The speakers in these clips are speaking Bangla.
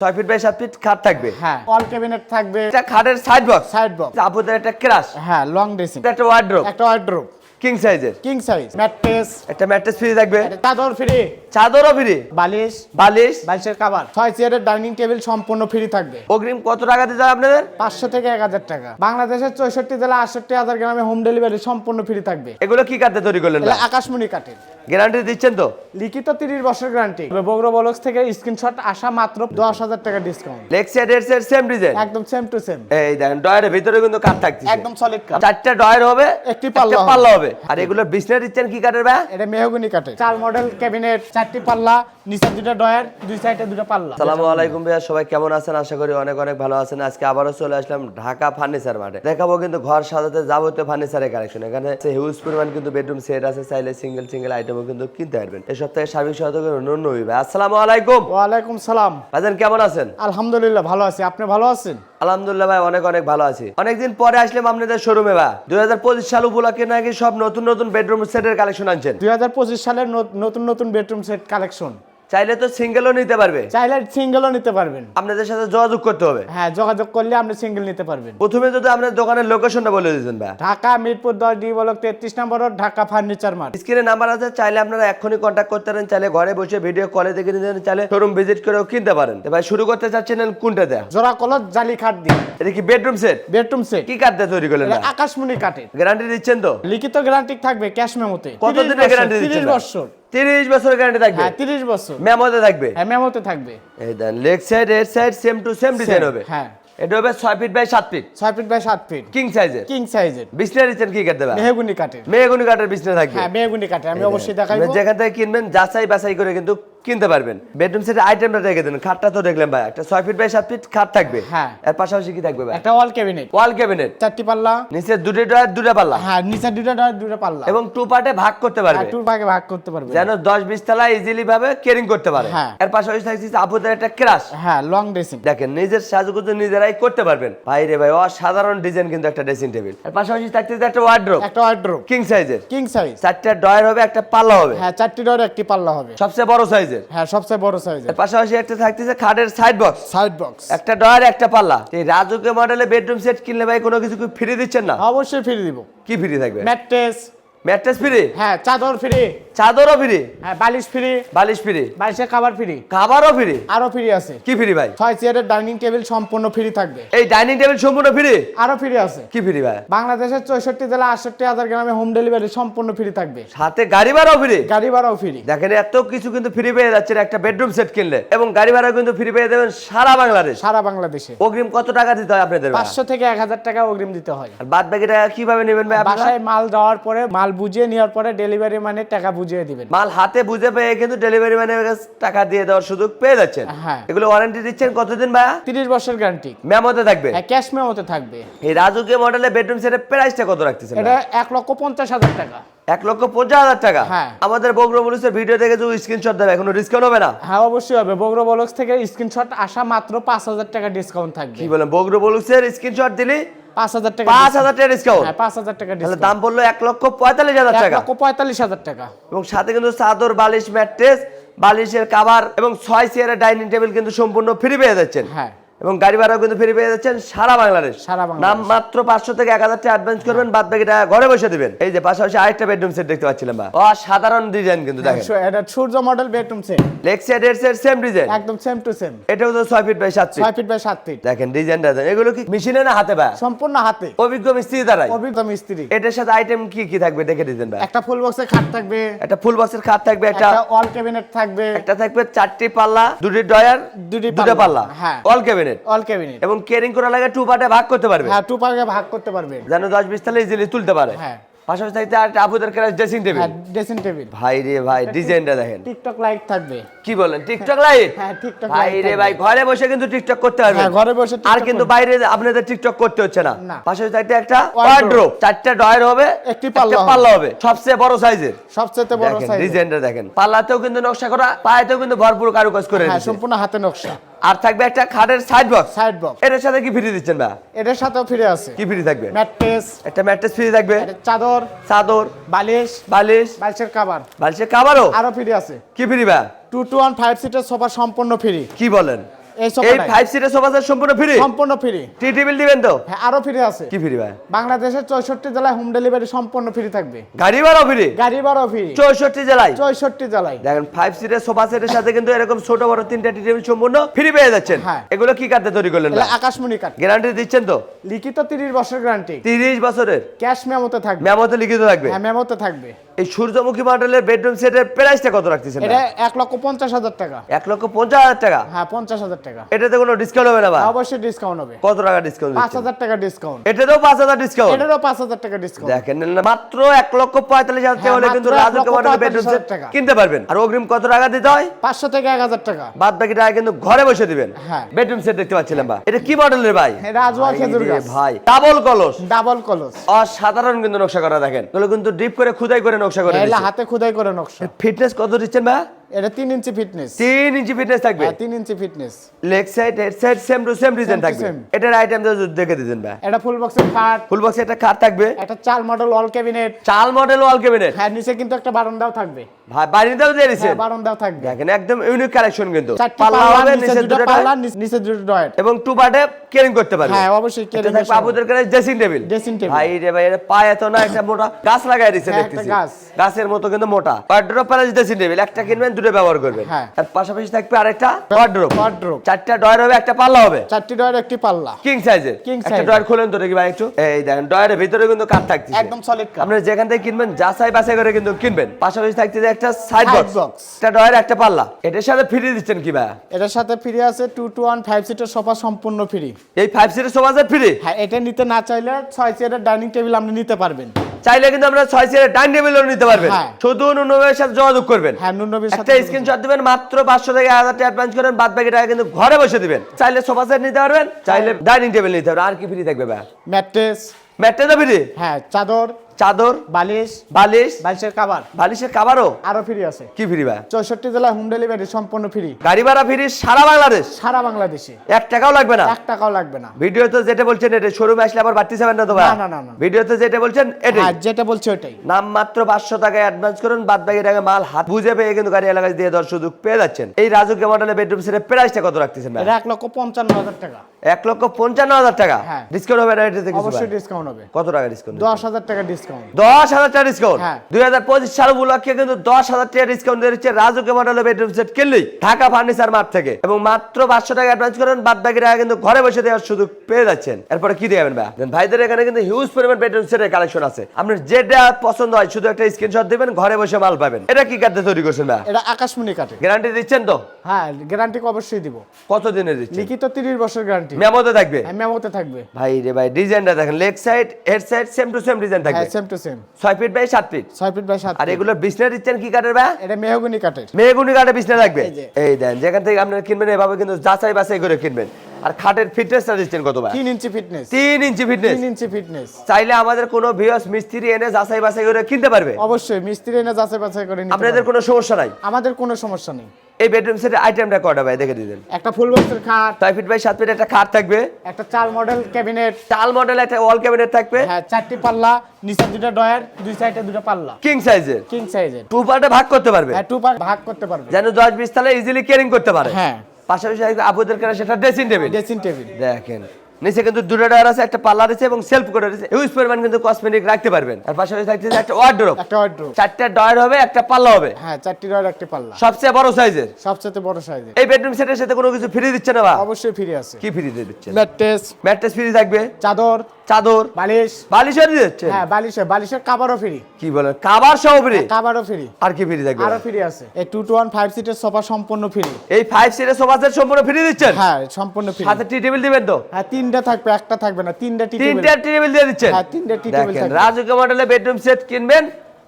ছয় ফিট বাই সাত ফিট খাট থাকবে। হ্যাঁ। অল ক্যাবিনেট থাকবে। একটা খাটের সাইড বক্স সাইড বক্স আপুদের একটা ক্রাশ হ্যাঁ লং ড্রেসিং একটা ওয়ার্ড্রোপ একটা ওয়ার্ড্রোব কিং সাইজের কিং সাইজ ম্যাট্রেস একটা ম্যাট্রেস ফ্রি থাকবে? চাদর ফ্রি চাদরও ফ্রি বালিশ। বালিশ? বালিশের কাভার ছয় চেয়ারের ডাইনিং টেবিল সম্পূর্ণ ফ্রি থাকবে। অগ্রিম কত টাকা দিতে হবে আপনাদের? পাঁচশো থেকে এক হাজার টাকা। বাংলাদেশের চৌষট্টি জেলা আটষট্টি হাজার গ্রামে হোম ডেলিভারি সম্পূর্ণ ফ্রি থাকবে। এগুলো কি তৈরি করলেন আকাশমণি কাঠের। গ্যারান্টি দিচ্ছেন তো? লিখিত তিরিশ বছর গ্যারান্টি বগ্র বলক্স থেকে স্ক্রিনশট আসা মাত্র দশ হাজার টাকা ডিসকাউন্ট লেগ সাইড এর সেম ডিজাইন একদম সেম টু সেম এই দেখেন ডয়ের ভিতরে কিন্তু কাট থাকছে একদম সলিড কাঠ। চারটা ডয়ের হবে একটি। পাল্লা হবে। আর এগুলো বিছনা দিচ্ছেন কি কাঠের ভাই? এটা মেহগুনি কাঠের। চার মডেল ক্যাবিনেট চারটি পাল্লা নিচে দুটো ডয়ার দুই সাইডে দুটো পাল্লা। সালামু আলাইকুম ভাইয়া সবাই কেমন আছেন? আশা করি অনেক অনেক ভালো আছেন। আজকে আবারও চলে আসলাম ঢাকা ফার্নিচার মাঠে। দেখাবো কিন্তু ঘর সাজাতে যাবতীয় ফার্নিচারের কালেকশন এখানে হিউজ পরিমাণ কিন্তু বেডরুম সেট আছে চাইলে সিঙ্গেল সিঙ্গেল আইটেমও কিন্তু কিনতে পারবেন। এই সপ্তাহে সার্বিক সহায়তা করে নন্নু ভাই। আসসালামু আলাইকুম। ওয়ালাইকুম সালাম। ভাইজান কেমন আছেন? আলহামদুলিল্লাহ ভালো আছি। আপনি ভালো আছেন? আলহামদুলিল্লাহ ভাই, অনেক অনেক ভালো আছি। অনেকদিন পরে আসলাম আপনাদের শোরুমে ভাই। দুই হাজার পঁচিশ সাল উপলক্ষে নাকি সব নতুন নতুন বেডরুম সেটের কালেকশন আনছেন? দুই হাজার পঁচিশ সালের নতুন নতুন বেডরুম সেট কালেকশন চাইলে তো সিঙ্গেলও নিতে পারবে। চাইলে সিঙ্গেলও নিতে পারবেন। আপনাদের সাথে যোগাযোগ করতে হবে। হ্যাঁ যোগাযোগ করলে আপনি সিঙ্গেল নিতে পারবেন। প্রথমে যদি আপনার দোকানের লোকেশনটা বলে দিতেন ভাই। ঢাকা মিরপুর দশ ডি বলক তেত্রিশ number road, Dhaka furniture mart স্ক্রিনে নাম্বার আছে চাইলে আপনারা এখনই কন্ট্যাক্ট করতে পারেন চাইলে ঘরে বসে ভিডিও কলে দেখে নিতে পারেন চাইলে শোরুম ভিজিট করেও কিনতে পারেন। ভাই শুরু করতে চাচ্ছেন কোনটা দেয়া? জোড়া কলর জালি কাঠ দিয়ে। এটা কি বেডরুম সেট বেডরুম সেট কি কাঠ দিয়ে তৈরি করলেন আকাশমণি কাঠের। গ্যারান্টি দিচ্ছেন তো? লিখিত গ্যারান্টি থাকবে ক্যাশ মেমোতে কতদিনের গ্যারান্টি দিচ্ছেন তিরিশ বছর। তিরিশ বছর গ্যারান্টি থাকবে। হ্যাঁ তিরিশ বছর। মেমোতে থাকবে। হ্যাঁ মেমোতে থাকবে। এই দেন লেগ সাইড এর side same to same design হবে। হ্যাঁ। এটা হবে ছয় ফিট বাই সাত feet feet by feet king সাইজের কিং সাইজের বিছনা কি মেহগুনি কাঠের। মেয়েগুনি কাঠের বিছনা থাকবে। হ্যাঁ মেহগুনি আমি অবশ্যই দেখাইবো। যেখান থেকে কিনবেন যাচাই বাছাই করে কিন্তু কিনতে পারবেন। বেডরুম সেটের আইটেমটা রেখে দেন। খাটটা তো দেখলেন ভাই। একটা ফিট বাই ফিট খাট থাকবে। হ্যাঁ। এর পাশাপাশি কি থাকবে ভাই? একটা ওয়াল ক্যাবিনেট ওয়াল ক্যাবিনেট চারটি পাল্লা। নিচে দুটো ড্রয়ার দুটো পাল্লা। হ্যাঁ নিচে দুটো দুটো পাল্লা। এবং টু পার্টে ভাগ করতে পারবে। টুর ভাগে ভাগ করতে পারবে। যেন দশ বিশ তলা ইজিলি ভাবে কেরিং করতে পারে। হ্যাঁ। এর পাশাপাশি থাকছে আপুদের একটা ক্রাশ হ্যাঁ লং ড্রেসিং দেখেন নিজের সাজুগুজু নিজেরাই করতে পারবেন। ভাই রে ভাই অসাধারণ ডিজাইন কিন্তু একটা ড্রেসিং টেবিলের পাশাপাশি থাকছে একটা ওয়ার্ড্রোব একটা ওয়ার্ড্রোব কিং সাইজের কিং সাইজ চারটা ডয়ার হবে একটা পাল্লা হবে। হ্যাঁ চারটি ডয়ার একটি পাল্লা হবে। সবচেয়ে বড় সাইজের হ্যাঁ সবচেয়ে বড় সাইজের পাশাপাশি একটা থাকতেছে খাটের সাইড বক্স সাইড বক্স একটা ডয়ার একটা পাল্লা। এই রাজুকে মডেলে বেডরুম সেট কিনলে ভাই কোনো কিছু ফ্রি দিচ্ছেন না? অবশ্যই ফ্রি দিব। কি ফ্রি থাকবে? ম্যাট্রেস ম্যাট্রেস ফ্রি হ্যাঁ চাদর ফ্রি চাদরও ফ্রি? হ্যাঁ বালিশ ফ্রি। বালিশ ফ্রি? বালিশের খাবার ফ্রি। খাবারও ফ্রি? আরও ফ্রি আছে। কি ফ্রি ভাই? ছয় চেয়ারের ডাইনিং টেবিল সম্পূর্ণ ফ্রি থাকবে। এই ডাইনিং টেবিল সম্পূর্ণ ফ্রি? আরও ফ্রি আছে। কি ফ্রি ভাই? বাংলাদেশের চৌষট্টি জেলা আটষট্টি হাজার গ্রামে হোম ডেলিভারি সম্পূর্ণ ফ্রি থাকবে। সাথে গাড়ি ভাড়াও ফ্রি? গাড়ি ভাড়াও ফ্রি। দেখেন এত কিছু কিন্তু ফ্রি পেয়ে যাচ্ছে একটা বেডরুম সেট কিনলে। এবং গাড়ি ভাড়াও কিন্তু ফ্রি পেয়ে দেবেন সারা বাংলাদেশ। সারা বাংলাদেশে। অগ্রিম কত টাকা দিতে হয় আপনাদের ভাই? পাঁচশো থেকে এক হাজার টাকা অগ্রিম দিতে হয়। আর বাদ বাকি টাকা কীভাবে নেবেন ভাই বাসায় মাল দেওয়ার পরে মাল বুঝিয়ে নেওয়ার পরে ডেলিভারি মানে টাকা বুঝিয়ে দিবেন। মাল হাতে বুঝে পেয়ে কিন্তু ডেলিভারি ম্যানের কাছে টাকা দিয়ে দেওয়ার সুযোগ পেয়ে যাচ্ছেন। হ্যাঁ। এগুলো ওয়ারেন্টি দিচ্ছেন কতদিন ভাইয়া? তিরিশ বছর গ্যারান্টি মেমোতে থাকবে? হ্যাঁ ক্যাশ মেমোতে থাকবে। এই রাজুকে মডেলের বেডরুম সেটের প্রাইসটা কত রাখতেছেন এটা এক লক্ষ পঞ্চাশ হাজার টাকা। এক লক্ষ পঞ্চাশ হাজার টাকা? হ্যাঁ। আমাদের বগ্র পুলিশের ভিডিও দেখে যদি স্ক্রিনশট দেবে কোনো ডিসকাউন্ট হবে না? হ্যাঁ অবশ্যই হবে। বগ্র বলক্স থেকে স্ক্রিনশট আসা মাত্র পাঁচ হাজার টাকা ডিসকাউন্ট থাকবে। কি বলেন বগ্র পুলিশের স্ক্রিনশট দিলে পাঁচ হাজার টাকা পাঁচ হাজার টাকা ডিসকাউন্ট হ্যাঁ পাঁচ হাজার টাকা তাহলে দাম বলল এক লক্ষ পঁয়তাল্লিশ হাজার টাকা। লক্ষ পঁয়তাল্লিশ হাজার টাকা। এবং সাথে কিন্তু চাদর বালিশ ম্যাট্রেস বালিশের কাভার এবং ছয় চেয়ারের ডাইনিং টেবিল কিন্তু সম্পূর্ণ ফ্রি পেয়ে যাচ্ছেন। হ্যাঁ। এবং গাড়ি ভাড়াও কিন্তু ফ্রি পেয়ে যাচ্ছেন সারা বাংলাদেশ। সারা বাংলাদেশ। নাম মাত্র পাঁচশো থেকে এক হাজার টাকা অ্যাডভান্স করবেন বাদ বাকি টাকা ঘরে বসে দিবেন। এই যে পাশাপাশি আরেকটা বেডরুম সেট দেখতে পাচ্ছিলাম বা। অসাধারণ ডিজাইন কিন্তু দেখেন। এটা Surya model bedroom set leg side এর সাইড সেম ডিজাইন একদম সেম টু সেম এটাও তো ছয় ফিট বাই সাত ফিট ছয় ফিট বাই সাত ফিট দেখেন ডিজাইনটা দেখেন। এগুলো কি মেশিনে না হাতে বা? সম্পূর্ণ হাতে। অভিজ্ঞ মিস্ত্রি দ্বারাই। অভিজ্ঞ মিস্ত্রি। এটার সাথে আইটেম কি কি থাকবে দেখে দিতেন ভাই একটা ফুল বক্সের খাট থাকবে। একটা ফুল বক্সের খাট থাকবে একটা অল ক্যাবিনেট থাকবে। একটা থাকবে চারটি পাল্লা দুটি ডয়ার দুটি। পাল্লা। হ্যাঁ। অল ক্যাবিনেট অল ক্যাবিনেট এবং কেয়ারিং করা লাগে টু পার্টে ভাগ করতে পারবে। হ্যাঁ টু পার্কে ভাগ করতে পারবেন যেন দশ বিশ তালে ইজিলি তুলতে পারে। হ্যাঁ। পাশাপাশি থাকতে আর আপুদের class dressing table dressing table ভাই রে ভাই ডিজাইনটা দেখেন। টিকটক লাইট থাকবে। কি বলেন টিকটক লাইট হ্যাঁ টিকটক ভাই রে ভাই ঘরে বসে কিন্তু টিকটক করতে পারবেন। হ্যাঁ, ঘরে বসে আর কিন্তু বাইরে আপনাদের টিকটক করতে হচ্ছে না। পাশাপাশি থাকতে একটা ওয়ার্ড্রোব চারটা ডয়ার হবে একটি পাল্লা পাল্লা হবে। সবচেয়ে বড় সাইজের সবচেয়ে বড় সাইজ ডিজাইনটা দেখেন। পাল্লাতেও কিন্তু নকশা করা পায়েতেও কিন্তু ভরপুর কারুকাজ করে হ্যাঁ সম্পূর্ণ হাতে নকশা। আর থাকবে একটা খাটের সাইড বক্স সাইড বক্স এটার সাথে কি ফ্রি দিচ্ছেন ভাই? এটার সাথেও ফ্রি আছে। কি ফ্রি থাকবে? ম্যাট্রেস। একটা ম্যাট্রেস ফ্রি থাকবে। চাদর। চাদর। বালিশ। বালিশ। বালিশের কাবার বালিশের কভারও আরও ফ্রি আছে। কি ফ্রি বা টু টু ওয়ান ফাইভ সিটের সোফা সম্পূর্ণ ফ্রি কি বলেন? এই ফাইভ সিটের সোফা সেট সম্পূর্ণ ফ্রি সম্পূর্ণ ফ্রি টি টেবিল দিবেন তো? হ্যাঁ আরও ফ্রি আছে। কি ফ্রি ভাই? বাংলাদেশের চৌষট্টি জেলায় হোম ডেলিভারি সম্পূর্ণ ফ্রি থাকবে। গাড়ি ভাড়া ফ্রি গাড়ি ভাড়াও ফ্রি চৌষট্টি জেলায়? চৌষট্টি জেলায়। দেখেন ফাইভ সিটের সোফা সেটের সাথে কিন্তু এরকম ছোট বড় তিনটা টি টেবিল সম্পূর্ণ ফ্রি পেয়ে যাচ্ছেন। হ্যাঁ। এগুলো কি কাটতে তৈরি করলেন আকাশমণি কাঠ গ্যারান্টি দিচ্ছেন তো? লিখিত তিরিশ বছর গ্যারান্টি তিরিশ বছরের? ক্যাশ মেমোতে থাকবে। মেমোতে লিখিত থাকবে? হ্যাঁ মেমোতে থাকবে। এই সূর্যমুখী মডেলের বেডরুম সেটের প্রাইসটা কত রাখতেছেন এটা এক লক্ষ পঞ্চাশ হাজার টাকা। এক লক্ষ পঞ্চাশ হাজার টাকা? হ্যাঁ পঞ্চাশ হাজার টাকা। এটাতে কোনো ডিসকাউন্ট হবে না ভাই? অবশ্যই ডিসকাউন্ট হবে। কত টাকা ডিসকাউন্ট পাঁচ হাজার টাকা ডিসকাউন্ট এটাতেও পাঁচ হাজার ডিসকাউন্ট এটারও পাঁচ হাজার টাকা ডিসকাউন্ট দেখেন না, মাত্র এক লক্ষ পঁয়তাল্লিশ হাজার টাকা হ্যাঁ, হলে কিন্তু রাজুকে মডেলের বেডরুম সেট কিনতে পারবেন। আর অগ্রিম কত টাকা দিতে হয়? পাঁচশো থেকে এক হাজার টাকা। বাদ বাকি টাকা কিন্তু ঘরে বসে দিবেন। হ্যাঁ। বেডরুম সেট দেখতে পাচ্ছিলাম ভাই। এটা কি মডেলের ভাই? এটা আজওয়া ভাই খেজুর গাছ। ভাই ডাবল কলস ডাবল কলস অসাধারণ কিন্তু নকশা করা দেখেন। এগুলো কিন্তু ডিপ করে খুদাই করে নকশা করে হাতে খোদাই করে নকশা। ফিটনেস কত দিচ্ছেন ভাই? এটা তিন ইঞ্চি ফিটনেস তিন ইঞ্চি ফিটনেস থাকবে? হ্যাঁ inch fitness leg side head side same to same design থাকবে। এটার আইটেম দেখে দিতেন ভাই। এটা ফুল বক্সের খাট। ফুল বক্সে একটা কার থাকবে। একটা চাল মডেল অল ক্যাবিনেট চাল মডেল ওয়াল ক্যাবিনেট হ্যাঁ নিচে কিন্তু একটা বারান্দাও থাকবে। ভাই বাড়িতেও দিয়ে দিচ্ছেন হ্যাঁ বারান্দাও থাকবে। দেখেন একদম ইউনিক কালেকশন কিন্তু। পাল্লা হবে নিচে দুটো পাল্লা নিচে- দুটো ডয়েট এবং টু পার্টে কেরিং করতে পারবে। হ্যাঁ অবশ্যই এটা কেরিং থাকবে আপুদের কাছে ড্রেসিং টেবিল Dressing table। ভাই রে ভাই এটা পায়ে তো না একটা মোটা গাছ লাগাই দিছে হ্যাঁ, দেখতেছি। গাছ। গাছের মতো কিন্তু মোটা। ওয়ার্ড্রপ ড্রেসিং টেবিল একটা কিনবেন দুটো ব্যবহার করবেন। হ্যাঁ। আর পাশাপাশি থাকবে আরেকটা ওয়ার্ড্রপ ওয়ার্ড্রোব চারটা ডয়ার হবে একটা পাল্লা হবে। চারটি ডয়ের একটি পাল্লা। কিং সাইজের King একটা ডয়ার খুলেন তো দেখি ভাই একটু। এই দেখেন ডয়ারের ভিতরে কিন্তু কাঠ থাকছে একদম সলিড কাঠ। আপনারা যেখান থেকে কিনবেন যাচাই বাছাই করে কিন্তু কিনবেন। পাশাপাশি থাকছে যে একটা সাইড বক্স একটা ডয়ার একটা পাল্লা। এটার সাথে ফ্রি দিচ্ছেন কি ভাই এটার সাথে ফ্রি আছে টু টু ওয়ান ফাইভ সিটের সোফা সম্পূর্ণ ফ্রি এই ফাইভ সিটের সোফা সেট ফ্রি হ্যাঁ এটা নিতে না চাইলে ছয় চেয়ারের ডাইনিং টেবিল আপনি নিতে পারবেন। চাইলে কিন্তু আমরা ছয় সিটের ডাইনিং টেবিলও নিতে পারবেন। হ্যাঁ। শুধু নুনবের সাথে যোগাযোগ করবেন। হ্যাঁ সাথে একটা স্ক্রিনশট দিবেন মাত্র পাঁচশো থেকে হাজার টাকা অ্যাডভান্স করেন বাদ বাকি টাকা কিন্তু ঘরে বসে দিবেন। চাইলে সোফা সেট নিতে পারবেন চাইলে ডাইনিং টেবিল নিতে পারবেন। আর কি ফ্রি থাকবে ভাই? ম্যাট্রেস ম্যাট্রেসও ফ্রি হ্যাঁ চাদর। চাদর বালিশ বালিশ বালিশের কাবার বালিশের কাবারও আরও ফ্রি আছে। কি ফ্রি ভাই? চৌষট্টি জেলায় হোম ডেলিভারি সম্পূর্ণ ফ্রি গাড়ি ভাড়া ফ্রি সারা বাংলাদেশ? সারা বাংলাদেশে। এক টাকাও লাগবে না? এক টাকাও লাগবে না। ভিডিওতে যেটা বলছেন এটা শোরুমে আসলে আবার বাড়তি যাবেন না তো ভাই? না, না, না। ভিডিওতে যেটা বলছেন এটাই। হ্যাঁ যেটা বলছে ওইটাই নাম মাত্র পাঁচশো টাকা অ্যাডভান্স করুন বাদ বাকি টাকা মাল হাত বুঝে পেয়ে কিন্তু গাড়ি এলাকায় দিয়ে দেওয়ার সুযোগ পেয়ে যাচ্ছেন। এই রাজকীয় মডেলের বেডরুম সেটের প্রাইসটা কত রাখতেছেন ভাই? এটা এক লক্ষ পঞ্চান্ন হাজার টাকা। এক লক্ষ পঞ্চান্ন হাজার টাকা? হ্যাঁ। ডিসকাউন্ট হবে না কিছু অবশ্যই ডিসকাউন্ট হবে। কত টাকা ডিসকাউন্ট দশ হাজার টাকা ডিসকাউন্ট দশ হাজার টাকা ডিসকাউন্ট হ্যাঁ। দুই হাজার পঁচিশ সাল উপলক্ষে কিন্তু দশ হাজার টাকা ডিসকাউন্ট দিয়ে দিচ্ছে রাজকীয় মডেলের বেডরুম সেট কিনলেই ঢাকা ফার্নিচার মার্ট থেকে। এবং মাত্র পাঁচশো টাকা অ্যাডভান্স করেন বাদ বাকি টাকা কিন্তু ঘরে বসে দেওয়ার সুযোগ পেয়ে যাচ্ছেন। এরপরে কি দেবেন ভাই? ভাইদের এখানে কিন্তু হিউজ পরিমাণ বেডরুম সেটের কালেকশন আছে। আপনার যেটা পছন্দ হয় শুধু একটা স্ক্রিনশট দিবেন ঘরে বসে মাল পাবেন। এটা কি কাটতে তৈরি করছেন ভাই? এটা আকাশমণি কাটে গ্যারান্টি দিচ্ছেন তো? হ্যাঁ গ্যারান্টি অবশ্যই দিব। কত দিনের দিচ্ছেন? লিখিত তিরিশ বছর গ্যারান্টি মেমোতে থাকবে? মেমোতে থাকবে। ভাই রে ভাই ডিজাইনটা দেখেন leg side head side same to same design থাকবে। হ্যাঁ সেম টু সেম ছয় ফিট বাই সাত ফিট ছয় ফিট বাই সাত আর এগুলো বিছনা দিচ্ছেন কি কাঠের ভাই? এটা মেহগুনি কাঠের। মেহগনি কাঠে বিছনা লাগবে এই এই দেন যেখান থেকে আপনারা কিনবেন এভাবে কিন্তু যাচাই বাছাই করে কিনবেন। আর খাটের ফিটনেসটা দিচ্ছেন কত ভাই? তিন ইঞ্চি ফিটনেস তিন ইঞ্চি ফিটনেস তিন ইঞ্চি ফিটনেস চাইলে আমাদের কোনো ভিউয়ার্স মিস্ত্রি এনে যাচাই বাছাই করে কিনতে পারবে? অবশ্যই মিস্ত্রি এনে যাচাই বাছাই করে নিতে আপনাদের কোনো সমস্যা নাই? আমাদের কোনো সমস্যা নেই। এই বেডরুম সেটের আইটেমটা কটা ভাই? দেখে দিবেন একটা ফুল বক্সের খাট ফিট বাই সাত ফিট একটা খাট থাকবে। একটা চাল মডেল ক্যাবিনেট চাল মডেল একটা ওয়াল ক্যাবিনেট থাকবে। হ্যাঁ চারটি পাল্লা নিচে দুটো ডয়ার দুই সাইডে দুটো পাল্লা। কিং সাইজের কিং সাইজের টু পার্টে ভাগ করতে পারবে। হ্যাঁ টু পার্ট ভাগ করতে পারবে। যেন দশ বিশ তালে ইজিলি কেয়ারিং করতে পারে। হ্যাঁ। পাশাপাশি আপুদের কেনা সেটা ড্রেসিং টেবিল ড্রেসিং টেবিল দেখেন নিচে কিন্তু দুটো ডয়ার আছে একটা পাল্লা আছে এবং সেলফ আছে ইউজ পরিমাণ কিন্তু কসমেটিক রাখতে পারবেন। আর পাশাপাশি থাকছে একটা ওয়ার্ড্রোপ একটা ওয়ার্ড্রোপ চারটা ডয়ার হবে একটা পাল্লা হবে। হ্যাঁ চারটি ডয়ার একটা পাল্লা। সবচেয়ে বড় সাইজের সবচেয়ে বড় সাইজের এই বেডরুম সেটের সাথে কোনো কিছু ফ্রি দিচ্ছে না বা? অবশ্যই ফ্রি আছে। কি ফ্রি দিয়ে দিচ্ছে? ম্যাট্রেস ম্যাট্রেস ফ্রি থাকবে? চাদর। চাদর? বালিশ। বালিশও দিয়ে দিচ্ছে হ্যাঁ বালিশের বালিশের কাভারও ফ্রি কি বলেন? কাভার সহ ফ্রি কাভারও ফ্রি আর কি ফ্রি থাকবে আরও ফ্রি আছে। এই টু টু ওয়ান ফাইভ সিটের সোফা সম্পূর্ণ ফ্রি এই 5 সিটের সোফা সেট সম্পূর্ণ ফ্রি দিচ্ছেন? হ্যাঁ সম্পূর্ণ ফ্রি সাথে টি টেবিল দিবেন তো? হ্যাঁ তিনটা থাকবে একটা থাকবে না তিনটা টি টেবিল তিনটা টি টেবিল দিয়ে দিচ্ছেন? হ্যাঁ, তিনটা টি টেবিল থাকবে। রাজুকে মডেলে বেডরুম সেট কিনবেন।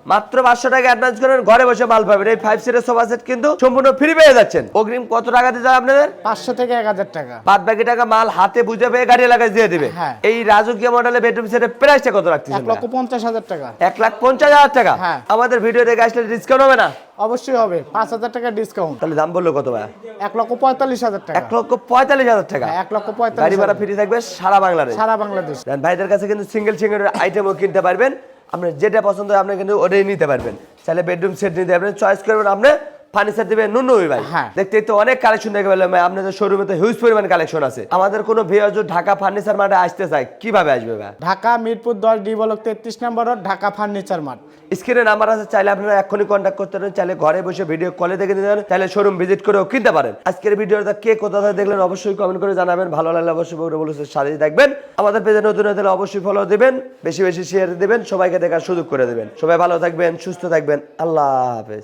মাত্র পাঁচশো টাকা অ্যাডভান্স করেন ঘরে বসে মাল পাবেন। এই ফাইভ সিটের সোফা সেট কিন্তু সম্পূর্ণ ফ্রি পেয়ে যাচ্ছেন। অগ্রিম কত টাকা দিতে হবে আপনাদের? পাঁচশো থেকে এক হাজার টাকা। বাদ বাকি টাকা মাল হাতে বুঝে পেয়ে গাড়ি এলাকায় দিয়ে দিবে। হ্যাঁ। এই রাজকীয় মডেলের বেডরুম সেটের প্রাইসটা কত রাখতেছেন এক লক্ষ পঞ্চাশ হাজার টাকা। এক লাখ পঞ্চাশ হাজার টাকা? হ্যাঁ। আমাদের ভিডিও দেখে আসলে ডিসকাউন্ট হবে না? অবশ্যই হবে। পাঁচ হাজার টাকা ডিসকাউন্ট তাহলে দাম বলল কত ভাই এক লক্ষ পঁয়তাল্লিশ হাজার টাকা। এক লক্ষ পঁয়তাল্লিশ হাজার টাকা। হ্যাঁ, এক লক্ষ পঁয়তাল্লিশ গাড়ি ভাড়া ফ্রি থাকবে সারা বাংলাদেশ। সারা বাংলাদেশ। ভাইদের কাছে কিন্তু সিঙ্গেল সিঙ্গেল আইটেমও কিনতে পারবেন। আপনার যেটা পছন্দ হয় আপনি কিন্তু ওটাই নিতে পারবেন। চাইলে বেডরুম সেট নিতে পারবেন। চয়েস করবেন আপনি ফার্নিচার দিবে নুনুই ভাই। হ্যাঁ। দেখতে তো অনেক কালেকশন দেখে পেলাম আপনাদের শোরুমে তো হিউজ পরিমাণ কালেকশন আছে। আমাদের কোনো ভিউয়ার যদি ঢাকা ফার্নিচার মাঠে আসতে চায় কীভাবে আসবে ভাই? ঢাকা মিরপুর দশ ডি বলক তেত্রিশ নম্বর ঢাকা ফার্নিচার মার্ট স্ক্রিনে নাম্বার আছে চাইলে আপনারা এখনই কন্ট্যাক্ট করতে পারেন চাইলে ঘরে বসে ভিডিও কলে দেখে নিতে পারেন চাইলে শোরুম ভিজিট করেও কিনতে পারেন। আজকের ভিডিওটা কে কোথা থেকে দেখলেন অবশ্যই কমেন্ট করে জানাবেন ভালো লাগলে অবশ্যই বলুসের সাথে থাকবেন আমাদের পেজে নতুন হলে অবশ্যই ফলো দিবেন বেশি বেশি শেয়ার দিবেন সবাইকে দেখার সুযোগ করে দেবেন। সবাই ভালো থাকবেন সুস্থ থাকবেন আল্লাহ হাফেজ।